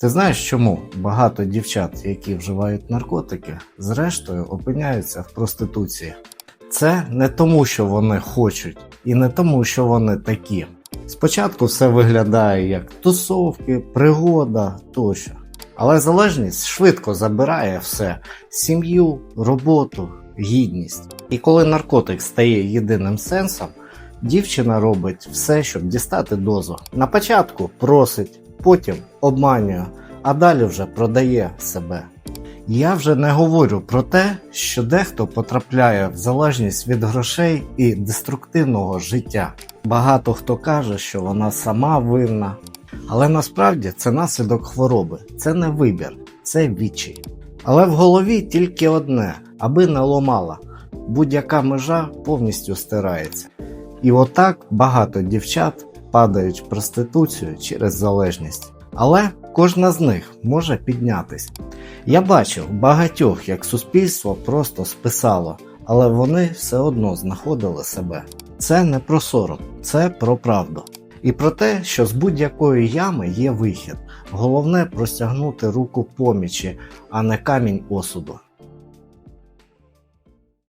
Ти знаєш, чому багато дівчат, які вживають наркотики, зрештою опиняються в проституції? Це не тому, що вони хочуть, і не тому, що вони такі. Спочатку все виглядає як тусовки, пригода тощо. Але залежність швидко забирає все: сім'ю, роботу, гідність. І коли наркотик стає єдиним сенсом, дівчина робить все, щоб дістати дозу. На початку просить, потім обманює, а далі вже продає себе. Я вже не говорю про те, що дехто потрапляє в залежність від грошей і деструктивного життя. Багато хто каже, що вона сама винна. Але насправді це наслідок хвороби, це не вибір, це відчай. Але в голові тільки одне, аби не ломала, будь-яка межа повністю стирається. І отак багато дівчат падають в проституцію через залежність. Але кожна з них може піднятись. Я бачив багатьох, як суспільство просто списало, але вони все одно знаходили себе. Це не про сором, це про правду. І про те, що з будь-якої ями є вихід. Головне простягнути руку помічі, а не камінь осуду.